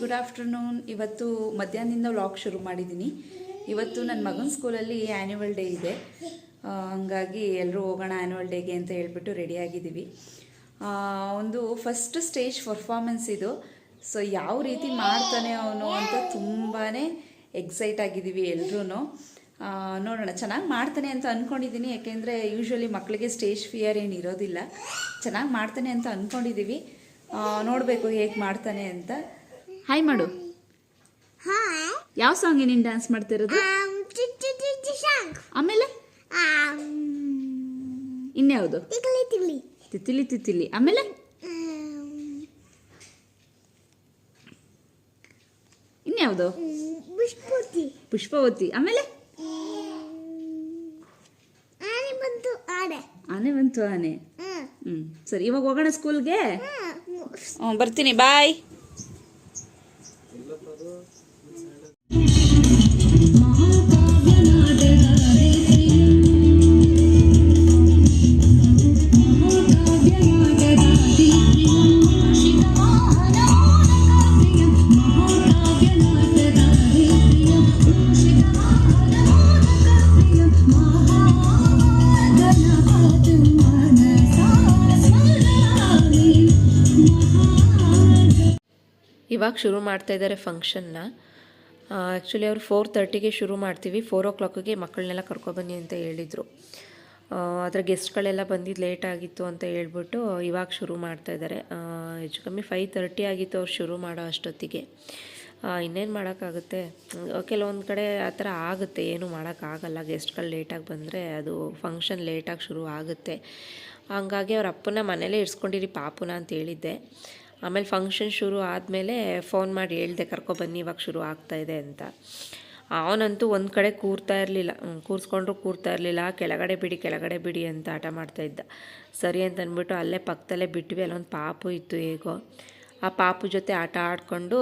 Good afternoon. ಇವತ್ತು ಮಧ್ಯಾಹ್ನದಿಂದ vlog ಶುರು ಮಾಡಿದ್ದೀನಿ. ಇವತ್ತು ನನ್ನ ಮಗನ ಸ್ಕೂಲಲ್ಲಿ ಆ್ಯನ್ಯುವಲ್ ಡೇ ಇದೆ. ಹಂಗಾಗಿ ಎಲ್ಲರೂ ಹೋಗೋಣ ಆ್ಯನ್ಯುವಲ್ ಡೇಗೆ ಅಂತ ಹೇಳ್ಬಿಟ್ಟು ರೆಡಿಯಾಗಿದ್ದೀವಿ ಒಂದು ಫಸ್ಟ್ ಸ್ಟೇಜ್ ಪರ್ಫಾರ್ಮೆನ್ಸ್ ಇದು. ಸೊ ಯಾವ ರೀತಿ ಮಾಡ್ತಾನೆ ಅವನು ಅಂತ ತುಂಬಾ ಎಕ್ಸೈಟ್ ಆಗಿದ್ದೀವಿ ಎಲ್ಲರೂ ನೋಡೋಣ, ಚೆನ್ನಾಗಿ ಮಾಡ್ತಾನೆ ಅಂತ ಅಂದ್ಕೊಂಡಿದ್ದೀನಿ ಯಾಕೆಂದರೆ ಯೂಶ್ವಲಿ ಮಕ್ಕಳಿಗೆ ಸ್ಟೇಜ್ ಫಿಯರ್ ಏನು ಇರೋದಿಲ್ಲ. ಚೆನ್ನಾಗಿ ಮಾಡ್ತಾನೆ ಅಂತ ಅಂದ್ಕೊಂಡಿದ್ದೀವಿ ನೋಡಬೇಕು ಹೇಗೆ ಮಾಡ್ತಾನೆ ಅಂತ. ಹಾಯ್ ಮಾಡು. ಯಾವ ಸಾಂಗ್ ನೀನು ಡ್ಯಾನ್ಸ್ ಮಾಡ್ತಿರೋದು? Um. ಆಮೇಲೆ? Um, ಇನ್ಯಾವುದು? ತಿತಿಲಿ ತಿತಿಲಿ. ತಿತ್ತಿಲಿ ತಿತ್ತಿಲಿ ಆಮೇಲೆ? Um, ಇನ್ಯಾವುದು? ಪುಷ್ಪವತಿ. ಪುಷ್ಪವತಿ. ಆಮೇಲೆ? ಆನೆ ಬಂತು ಆನೆ. ಆನೆ ಬಂತು ಆನೆ. ಹ್ಮ್. ಸರಿ. ಇವಾಗ ಹೋಗೋಣ ಸ್ಕೂಲ್ಗೆ ಹ್ಮ್. ಹ್ಞೂ ಬರ್ತೀನಿ. ಬಾಯ್ ಇವಾಗ ಶುರು ಮಾಡ್ತಾ ಇದ್ದಾರೆ ಫಂಕ್ಷನ್ನ ಆ್ಯಕ್ಚುಲಿ ಅವರು ಫೋರ್ ತರ್ಟಿಗೆ ಶುರು ಮಾಡ್ತೀವಿ. ಫೋರ್ ಓ ಕ್ಲಾಕಿಗೆ ಮಕ್ಕಳನ್ನೆಲ್ಲ ಕರ್ಕೊಬನ್ನಿ ಅಂತ ಹೇಳಿದರು. ಅದರ ಗೆಸ್ಟ್ಗಳೆಲ್ಲ ಬಂದಿದ್ದು ಲೇಟ್ ಆಗಿತ್ತು ಅಂತ ಹೇಳ್ಬಿಟ್ಟು ಇವಾಗ ಶುರು ಮಾಡ್ತಾ ಇದ್ದಾರೆ. ಹೆಚ್ಚು ಕಮ್ಮಿ ಫೈವ್ ತರ್ಟಿ ಆಗಿತ್ತು ಅವ್ರು ಶುರು ಮಾಡೋ ಅಷ್ಟೊತ್ತಿಗೆ. ಇನ್ನೇನು ಮಾಡೋಕ್ಕಾಗುತ್ತೆ? ಕೆಲವೊಂದು ಕಡೆ ಆ ಥರ ಆಗುತ್ತೆ. ಏನು ಮಾಡೋಕ್ಕಾಗಲ್ಲ. ಗೆಸ್ಟ್ಗಳು ಲೇಟಾಗಿ ಬಂದರೆ ಅದು ಫಂಕ್ಷನ್ ಲೇಟಾಗಿ ಶುರು ಆಗುತ್ತೆ. ಹಂಗಾಗಿ ಅವ್ರ ಅಪ್ಪನ ಮನೇಲೇ ಇರಿಸ್ಕೊಂಡಿರಿ ಪಾಪುನ ಅಂತ ಹೇಳಿದ್ದೆ. ಆಮೇಲೆ ಫಂಕ್ಷನ್ ಶುರು ಆದಮೇಲೆ ಫೋನ್ ಮಾಡಿ ಹೇಳ್ದೆ ಕರ್ಕೊಬನ್ನಿ ಇವಾಗ ಶುರು ಆಗ್ತಾ ಇದೆ ಅಂತ. ಅವನಂತೂ ಒಂದು ಕಡೆ ಕೂರ್ತಾ ಇರಲಿಲ್ಲ. ಕೂರಿಸ್ಕೊಂಡ್ರು ಕೂರ್ತಾ ಇರಲಿಲ್ಲ. ಕೆಳಗಡೆ ಬಿಡಿ ಕೆಳಗಡೆ ಬಿಡಿ ಅಂತ ಆಟ ಮಾಡ್ತಾ ಇದ್ದ. ಸರಿ ಅಂತ ಅಂದ್ಬಿಟ್ಟು ಅಲ್ಲೇ ಪಕ್ಕದಲ್ಲೇ ಬಿಟ್ವಿ, ಅಲ್ಲೊಂದು ಪಾಪು ಇತ್ತು ಹೇಗೋ. ಆ ಪಾಪು ಜೊತೆ ಆಟ ಆಡಿಕೊಂಡು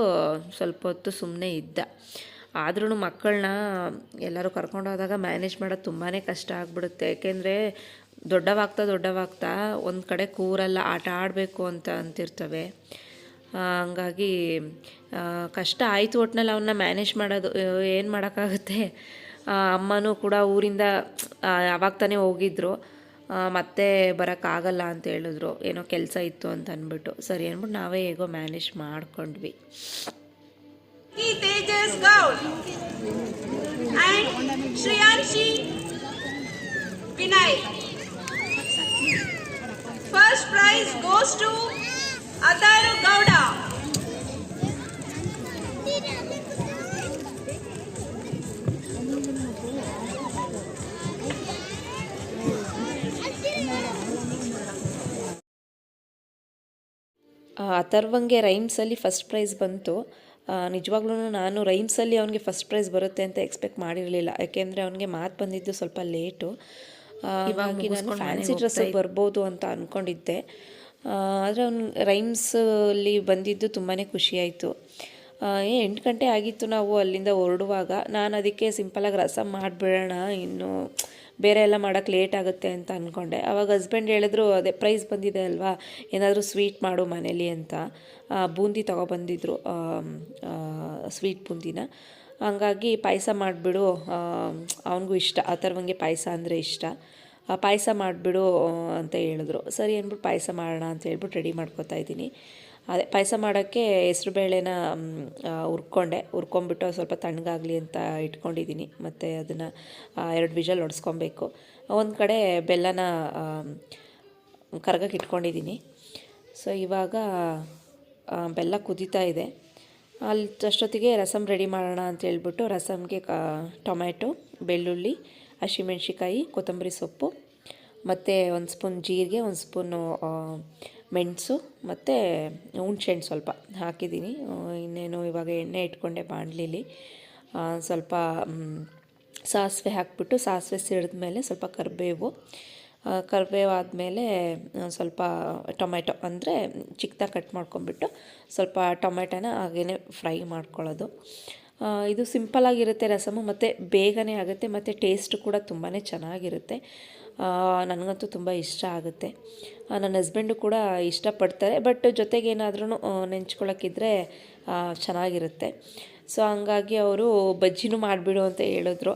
ಸ್ವಲ್ಪ ಹೊತ್ತು ಸುಮ್ಮನೆ ಇದ್ದ. ಆದ್ರೂ ಮಕ್ಕಳನ್ನ ಎಲ್ಲರೂ ಕರ್ಕೊಂಡು ಹೋದಾಗ ಮ್ಯಾನೇಜ್ ಮಾಡೋದು ತುಂಬಾ ಕಷ್ಟ ಆಗ್ಬಿಡುತ್ತೆ. ಏಕೆಂದರೆ ದೊಡ್ಡವಾಗ್ತಾ ದೊಡ್ಡವಾಗ್ತಾ ಒಂದು ಕಡೆ ಕೂರಲ್ಲ ಆಟ ಆಡಬೇಕು ಅಂತ ಅಂತಿರ್ತವೆ. ಹಂಗಾಗಿ ಕಷ್ಟ ಆಯಿತು ಒಟ್ನಲ್ಲಿ ಅವನ್ನ ಮ್ಯಾನೇಜ್ ಮಾಡೋದು ಏನು ಮಾಡೋಕ್ಕಾಗುತ್ತೆ? ಅಮ್ಮನೂ ಕೂಡ ಊರಿಂದ ಅವಾಗ ತಾನೇ ಹೋಗಿದ್ರು ಮತ್ತೆ ಬರೋಕ್ಕಾಗಲ್ಲ ಅಂತ ಹೇಳಿದ್ರು. ಏನೋ ಕೆಲಸ ಇತ್ತು ಅಂತ ಅಂದ್ಬಿಟ್ಟು. ಸರಿ ಅಂದ್ಬಿಟ್ಟು ನಾವೇ ಹೇಗೋ ಮ್ಯಾನೇಜ್ ಮಾಡ್ಕೊಂಡ್ವಿ. Prize goes to Adaru Gowda. ಅಥರ್ವಂಗೆ ರೈಮ್ಸಲ್ಲಿ ಫಸ್ಟ್ ಪ್ರೈಸ್ ಬಂತು. ನಿಜವಾಗ್ಲೂ ನಾನು ರೈಮ್ಸಲ್ಲಿ ಅವನಿಗೆ ಫಸ್ಟ್ ಪ್ರೈಸ್ ಬರುತ್ತೆ ಅಂತ ಎಕ್ಸ್ಪೆಕ್ಟ್ ಮಾಡಿರಲಿಲ್ಲ. ಯಾಕೆಂದರೆ ಅವನಿಗೆ ಮಾತು ಬಂದಿದ್ದು ಸ್ವಲ್ಪ ಲೇಟು ಇವಾಗ ನಾನು ಫ್ಯಾನ್ಸಿ ಡ್ರೆಸ್ ಬರ್ಬೋದು ಅಂತ ಅಂದ್ಕೊಂಡಿದ್ದೆ ಆದರೆ ಅವ್ನು ರೈಮ್ಸಲ್ಲಿ ಬಂದಿದ್ದು ತುಂಬಾ ಖುಷಿಯಾಯಿತು ಏ ಎಂಟು ಗಂಟೆ ಆಗಿತ್ತು ನಾವು ಅಲ್ಲಿಂದ ಹೊರಡುವಾಗ. ನಾನು ಅದಕ್ಕೆ ಸಿಂಪಲಾಗಿ ರಸಮ್ ಮಾಡಿಬಿಡೋಣ ಇನ್ನು ಬೇರೆ ಎಲ್ಲ ಮಾಡೋಕ್ಕೆ ಲೇಟ್ ಆಗುತ್ತೆ ಅಂತ ಅಂದ್ಕೊಂಡೆ ಆವಾಗ ಹಸ್ಬೆಂಡ್ ಹೇಳಿದ್ರು ಅದೇ ಪ್ರೈಸ್ ಬಂದಿದೆ ಅಲ್ವಾ? ಏನಾದರೂ ಸ್ವೀಟ್ ಮಾಡು ಮನೇಲಿ ಅಂತ. ಬೂಂದಿ ತೊಗೊಬಂದಿದ್ರು ಸ್ವೀಟ್ ಬೂಂದಿನ. ಹಂಗಾಗಿ ಪಾಯಸ ಮಾಡಿಬಿಡು ಅವನಿಗೂ ಇಷ್ಟ. ಅಥರ್ವಂಗೆ ಪಾಯಸ ಅಂದರೆ ಇಷ್ಟ. ಪಾಯಸ ಮಾಡಿಬಿಡು ಅಂತ ಹೇಳಿದ್ರು. ಸರಿ ಅಂದ್ಬಿಟ್ಟು ಪಾಯಸ ಮಾಡೋಣ ಅಂತ ಹೇಳ್ಬಿಟ್ಟು ರೆಡಿ ಮಾಡ್ಕೊತಾ ಇದ್ದೀನಿ. ಅದೇ ಪಾಯಸ ಮಾಡೋಕ್ಕೆ ಹೆಸ್ರುಬೇಳೆನ ಹುರ್ಕೊಂಡೆ. ಹುರ್ಕೊಂಬಿಟ್ಟು ಸ್ವಲ್ಪ ತಣ್ಣಗಾಗಲಿ ಅಂತ ಇಟ್ಕೊಂಡಿದ್ದೀನಿ. ಮತ್ತು ಅದನ್ನು ಎರಡು ವಿಜಲ್ ಒಡಿಸ್ಕೊಬೇಕು. ಒಂದು ಕಡೆ ಬೆಲ್ಲನ ಕರ್ಗಕ್ಕೆ ಇಟ್ಕೊಂಡಿದ್ದೀನಿ. ಸೊ ಇವಾಗ ಬೆಲ್ಲ ಕುದೀತಾ ಇದೆ. ಅಲ್ಲಿ ಅಷ್ಟೊತ್ತಿಗೆ ರಸಮ್ ರೆಡಿ ಮಾಡೋಣ ಅಂತ ಹೇಳ್ಬಿಟ್ಟು ರಸಮ್ಗೆ ಕ, ಟೊಮ್ಯಾಟೊ, ಬೆಳ್ಳುಳ್ಳಿ ಹಸಿಮೆಣ್ಸಿಕಾಯಿ ಕೊತ್ತಂಬರಿ ಸೊಪ್ಪು, ಮತ್ತು ಒಂದು ಸ್ಪೂನ್ ಜೀರಿಗೆ, ಒಂದು ಸ್ಪೂನು ಮೆಣಸು, ಮತ್ತು ಹುಣ್ಸೆಹಣ್ಣು ಸ್ವಲ್ಪ ಹಾಕಿದ್ದೀನಿ. ಇನ್ನೇನು ಇವಾಗ ಎಣ್ಣೆ ಇಟ್ಕೊಂಡೆ ಬಾಣಲಿಲಿ. ಸ್ವಲ್ಪ ಸಾಸಿವೆ ಹಾಕ್ಬಿಟ್ಟು ಸಾಸಿವೆ ಸಿಡಿದ ಮೇಲೆ ಸ್ವಲ್ಪ ಕರಿಬೇವು ಕರಿಬೇವು ಆದಮೇಲೆ ಸ್ವಲ್ಪ ಟೊಮೆಟೊ ಅಂದರೆ ಚಿಕ್ಕದಾಗಿ ಕಟ್ ಮಾಡ್ಕೊಂಬಿಟ್ಟು ಸ್ವಲ್ಪ ಟೊಮೆಟೊನ ಹಾಗೇ ಫ್ರೈ ಮಾಡ್ಕೊಳ್ಳೋದು. ಇದು ಸಿಂಪಲಾಗಿರುತ್ತೆ ರಸಮು, ಮತ್ತು ಬೇಗನೆ ಆಗುತ್ತೆ, ಮತ್ತು ಟೇಸ್ಟ್ ಕೂಡ ತುಂಬಾ ಚೆನ್ನಾಗಿರುತ್ತೆ. ನನಗಂತೂ ತುಂಬ ಇಷ್ಟ ಆಗುತ್ತೆ. ನನ್ನ ಹಸ್ಬೆಂಡು ಕೂಡ ಇಷ್ಟಪಡ್ತಾರೆ, ಬಟ್ ಜೊತೆಗೆ ಏನಾದ್ರೂ ನೆಂಚ್ಕೊಳ್ಳೋಕ್ಕಿದ್ರೆ ಚೆನ್ನಾಗಿರುತ್ತೆ. ಸೊ, ಹಂಗಾಗಿ ಅವರು ಬಜ್ಜಿನೂ ಮಾಡಿಬಿಡು ಅಂತ ಹೇಳಿದ್ರು.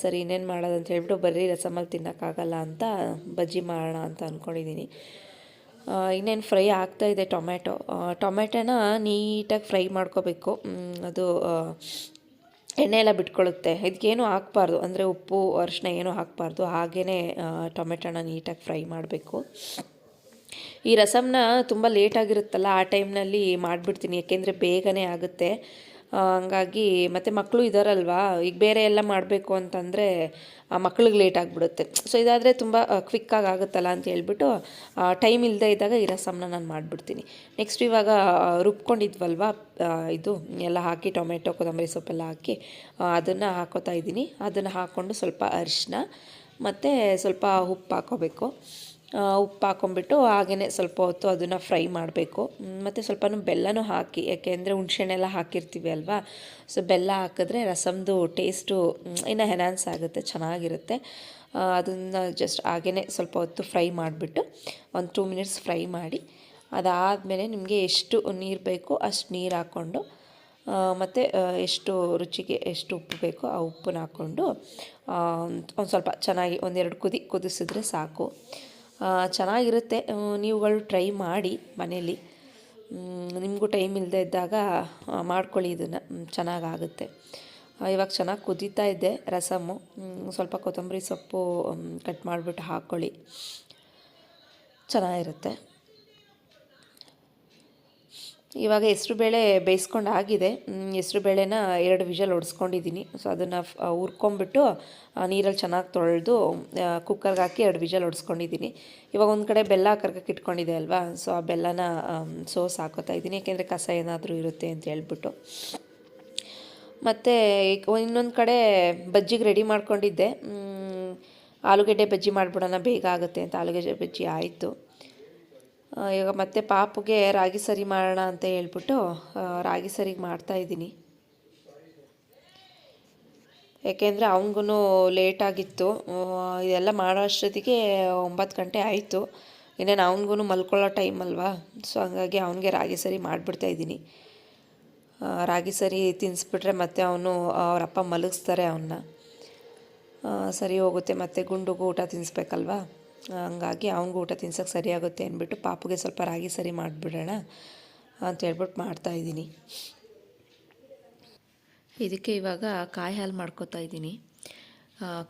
ಸರಿ, ಇನ್ನೇನು ಮಾಡೋದು ಅಂತ ಹೇಳ್ಬಿಟ್ಟು ಬರೀ ರಸಮಲ್ಲಿ ತಿನ್ನೋಕ್ಕಾಗಲ್ಲ ಅಂತ ಬಜ್ಜಿ ಮಾಡೋಣ ಅಂತ ಅಂದ್ಕೊಂಡಿದ್ದೀನಿ ಇನ್ನೇನು ಫ್ರೈ ಆಗ್ತಾಯಿದೆ ಟೊಮೆಟೊ ಟೊಮೆಟೊನ ನೀಟಾಗಿ ಫ್ರೈ ಮಾಡ್ಕೋಬೇಕು. ಅದು ಎಣ್ಣೆ ಎಲ್ಲ ಬಿಟ್ಕೊಳ್ಳುತ್ತೆ ಇದಕ್ಕೇನು ಹಾಕ್ಬಾರ್ದು. ಅಂದರೆ ಉಪ್ಪು ಅರಿಶಿನ ಏನೂ ಹಾಕಬಾರ್ದು. ಹಾಗೇ ಟೊಮೆಟೊನ ನೀಟಾಗಿ ಫ್ರೈ ಮಾಡಬೇಕು. ಈ ರಸಮ್ನ ತುಂಬ ಲೇಟಾಗಿರುತ್ತಲ್ಲ ಆ ಟೈಮ್ನಲ್ಲಿ ಮಾಡಿಬಿಡ್ತೀನಿ. ಯಾಕೆಂದರೆ ಬೇಗನೆ ಆಗುತ್ತೆ. ಹಂಗಾಗಿ ಮತ್ತು ಮಕ್ಕಳು ಇದ್ದಾರಲ್ವಾ ಈಗ ಬೇರೆ ಎಲ್ಲ ಮಾಡಬೇಕು ಅಂತಂದರೆ ಆ ಮಕ್ಳಿಗೆ ಲೇಟ್ ಆಗಿಬಿಡುತ್ತೆ. ಸೊ ಇದಾದರೆ ತುಂಬ ಕ್ವಿಕ್ಕಾಗಿ ಆಗುತ್ತಲ್ಲ ಅಂತ ಹೇಳ್ಬಿಟ್ಟು ಟೈಮ್ ಇಲ್ಲದೆ ಇದ್ದಾಗ ಈ ರಸಮ್ನ ನಾನು ಮಾಡಿಬಿಡ್ತೀನಿ. ನೆಕ್ಸ್ಟ್ ಇವಾಗ ರುಬ್ಕೊಂಡಿದ್ವಲ್ವ? ಇದು, ಎಲ್ಲ ಹಾಕಿ, ಟೊಮೆಟೊ, ಕೊತ್ತಂಬರಿ ಸೊಪ್ಪೆಲ್ಲ ಹಾಕಿ ಅದನ್ನು ಹಾಕೋತಾ ಇದ್ದೀನಿ. ಅದನ್ನು ಹಾಕ್ಕೊಂಡು ಸ್ವಲ್ಪ ಅರಿಶಿನ ಮತ್ತು ಸ್ವಲ್ಪ ಉಪ್ಪು ಹಾಕೋಬೇಕು. ಉಪ್ಪು ಹಾಕೊಂಡ್ಬಿಟ್ಟು ಹಾಗೆಯೇ ಸ್ವಲ್ಪ ಹೊತ್ತು ಅದನ್ನು ಫ್ರೈ ಮಾಡಬೇಕು. ಮತ್ತು ಸ್ವಲ್ಪ ಬೆಲ್ಲನೂ ಹಾಕಿ ಯಾಕೆಂದರೆ ಎಲ್ಲ ಹಾಕಿರ್ತೀವಿ ಅಲ್ವಾ? ಸೊ, ಬೆಲ್ಲ ಹಾಕಿದ್ರೆ ರಸಮ್ದು ಟೇಸ್ಟು ಇನ್ನು ಎನ್ಹಾನ್ಸ್ ಆಗುತ್ತೆ, ಚೆನ್ನಾಗಿರುತ್ತೆ. ಅದನ್ನು ಜಸ್ಟ್ ಹಾಗೆಯೇ ಸ್ವಲ್ಪ ಹೊತ್ತು ಫ್ರೈ ಮಾಡಿಬಿಟ್ಟು ಒಂದು ಟೂ ಮಿನಿಟ್ಸ್ ಫ್ರೈ ಮಾಡಿ, ಅದಾದಮೇಲೆ ನಿಮಗೆ ಎಷ್ಟು ನೀರು ಬೇಕೋ ಅಷ್ಟು ನೀರು ಹಾಕ್ಕೊಂಡು ಮತ್ತು ಎಷ್ಟು ರುಚಿಗೆ ಎಷ್ಟು ಉಪ್ಪು ಬೇಕೋ ಆ ಉಪ್ಪನ್ನ ಹಾಕ್ಕೊಂಡು ಒಂದು ಸ್ವಲ್ಪ ಚೆನ್ನಾಗಿ ಒಂದೆರಡು ಕುದಿ ಕುದಿಸಿದ್ರೆ ಸಾಕು. ಚೆನ್ನಾಗಿರುತ್ತೆ. ನೀವುಗಳು ಟ್ರೈ ಮಾಡಿ ಮನೇಲಿ. ನಿಮಗೂ ಟೈಮ್ ಇಲ್ಲದೆ ಇದ್ದಾಗ ಮಾಡ್ಕೊಳ್ಳಿ ಇದನ್ನು. ಚೆನ್ನಾಗಾಗುತ್ತೆ. ಇವಾಗ ಚೆನ್ನಾಗಿ ಕುದೀತಾ ಇದೆ ರಸಮ್ಮು ಸ್ವಲ್ಪ ಕೊತ್ತಂಬರಿ ಸೊಪ್ಪು ಕಟ್ ಮಾಡಿಬಿಟ್ಟು ಹಾಕ್ಕೊಳ್ಳಿ ಚೆನ್ನಾಗಿರುತ್ತೆ. ಇವಾಗ ಹೆಸರು ಬೇಳೆ ಬೇಯಿಸ್ಕೊಂಡು ಆಗಿದೆ. ಹೆಸ್ರು ಬೇಳೆನ ಎರಡು ವಿಷಲ್ ಹೊಡ್ಸ್ಕೊಂಡಿದ್ದೀನಿ ಸೊ ಅದನ್ನು ಹುರ್ಕೊಂಬಿಟ್ಟು ನೀರಲ್ಲಿ ಚೆನ್ನಾಗಿ ತೊಳೆದು ಕುಕ್ಕರ್ಗೆ ಹಾಕಿ ಎರಡು ವಿಷಲ್ ಹೊಡ್ಸ್ಕೊಂಡಿದ್ದೀನಿ ಇವಾಗ ಒಂದು ಕಡೆ ಬೆಲ್ಲ ಕರ್ಕಕ್ಕೆ ಇಟ್ಕೊಂಡಿದೆ ಅಲ್ವಾ? ಸೊ ಆ ಬೆಲ್ಲನ ಸೋಸ್ ಹಾಕೋತಾ ಇದ್ದೀನಿ. ಯಾಕೆಂದರೆ ಕಸ ಏನಾದರೂ ಇರುತ್ತೆ ಅಂತ ಹೇಳ್ಬಿಟ್ಟು. ಮತ್ತು ಇನ್ನೊಂದು ಕಡೆ ಬಜ್ಜಿಗೆ ರೆಡಿ ಮಾಡ್ಕೊಂಡಿದ್ದೆ. ಆಲೂಗೆಡ್ಡೆ ಬಜ್ಜಿ ಮಾಡಿಬಿಡೋಣ, ಬೇಗ ಆಗುತ್ತೆ ಅಂತ ಆಲೂಗೆಡ್ಡೆ ಬಜ್ಜಿ ಆಯಿತು. ಇವಾಗ ಮತ್ತೆ ಪಾಪುಗೆ ರಾಗಿ ಸರಿ ಮಾಡೋಣ ಅಂತ ಹೇಳ್ಬಿಟ್ಟು ರಾಗಿ ರಾಗಿ ಸರಿಗೆ ಮಾಡ್ತಾಯಿದ್ದೀನಿ ಯಾಕೆಂದರೆ ಅವನಿಗೂ ಲೇಟಾಗಿತ್ತು ಇದೆಲ್ಲ ಮಾಡೋ ಅಷ್ಟೊತ್ತಿಗೆ ಒಂಬತ್ತು ಗಂಟೆ ಆಯಿತು. ಇನ್ನೇನು ಅವನಿಗೂ ಮಲ್ಕೊಳ್ಳೋ ಟೈಮ್ ಅಲ್ವಾ? ಸೊ ಹಂಗಾಗಿ ಅವನಿಗೆ ರಾಗಿ ಸರಿ ಮಾಡಿಬಿಡ್ತಾ ಇದ್ದೀನಿ. ರಾಗಿ ಸರಿ ತಿನ್ನಿಸ್ಬಿಟ್ರೆ ಮತ್ತೆ ಅವನು ಅವರಪ್ಪ ಮಲಗಿಸ್ತಾರೆ ಅವನ್ನ. ಸರಿ ಹೋಗುತ್ತೆ, ಮತ್ತೆ ಗುಂಡುಗೂ ಊಟ ತಿನ್ನಿಸ್ಬೇಕಲ್ವಾ ಹಂಗಾಗಿ ಅವ್ನಿಗೂ ಊಟ ತಿನ್ಸೋಕ್ಕೆ ಸರಿಯಾಗುತ್ತೆ ಅಂದ್ಬಿಟ್ಟು ಪಾಪುಗೆ ಸ್ವಲ್ಪ ರಾಗಿ ಸರಿ ಮಾಡಿಬಿಡೋಣ ಅಂತ ಹೇಳ್ಬಿಟ್ಟು ಮಾಡ್ತಾಯಿದ್ದೀನಿ ಇದಕ್ಕೆ ಇವಾಗ ಕಾಯಿ ಹಾಲು ಮಾಡ್ಕೊತಾ ಇದ್ದೀನಿ.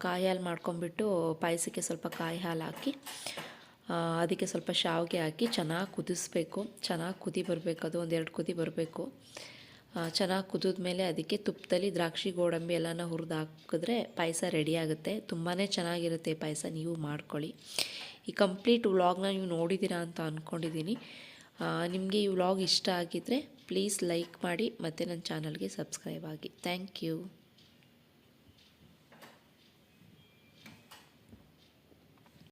ಕಾಯಿ ಹಾಲು ಮಾಡ್ಕೊಂಬಿಟ್ಟು ಪಾಯಸಕ್ಕೆ ಸ್ವಲ್ಪ ಕಾಯಿ ಹಾಲು ಹಾಕಿ ಅದಕ್ಕೆ ಸ್ವಲ್ಪ ಶಾವಿಗೆ ಹಾಕಿ ಚೆನ್ನಾಗಿ ಕುದಿಸ್ಬೇಕು. ಚೆನ್ನಾಗಿ ಕುದಿ ಬರಬೇಕು, ಅದು ಒಂದೆರಡು ಕುದಿ ಬರಬೇಕು. ಚೆನ್ನಾಗಿ ಕುದಿದ್ಮೇಲೆ ಅದಕ್ಕೆ ತುಪ್ಪದಲ್ಲಿ ದ್ರಾಕ್ಷಿ ಗೋಡಂಬಿ ಎಲ್ಲನ ಹುರಿದು ಹಾಕಿದ್ರೆ ಪಾಯಸ ರೆಡಿ ಆಗುತ್ತೆ. ತುಂಬಾ ಚೆನ್ನಾಗಿರುತ್ತೆ ಪಾಯಸ, ನೀವು ಮಾಡ್ಕೊಳ್ಳಿ. ಈ ಕಂಪ್ಲೀಟ್ ವ್ಲಾಗ್ನ ನೀವು ನೋಡಿದ್ದೀರಾ ಅಂತ ಅಂದ್ಕೊಂಡಿದ್ದೀನಿ ನಿಮಗೆ ಈ ವ್ಲಾಗ್ ಇಷ್ಟ ಆಗಿದ್ದರೆ ಪ್ಲೀಸ್ ಲೈಕ್ ಮಾಡಿ ಮತ್ತು ನನ್ನ ಚಾನಲ್ಗೆ ಸಬ್ಸ್ಕ್ರೈಬ್ ಆಗಿ. Thank you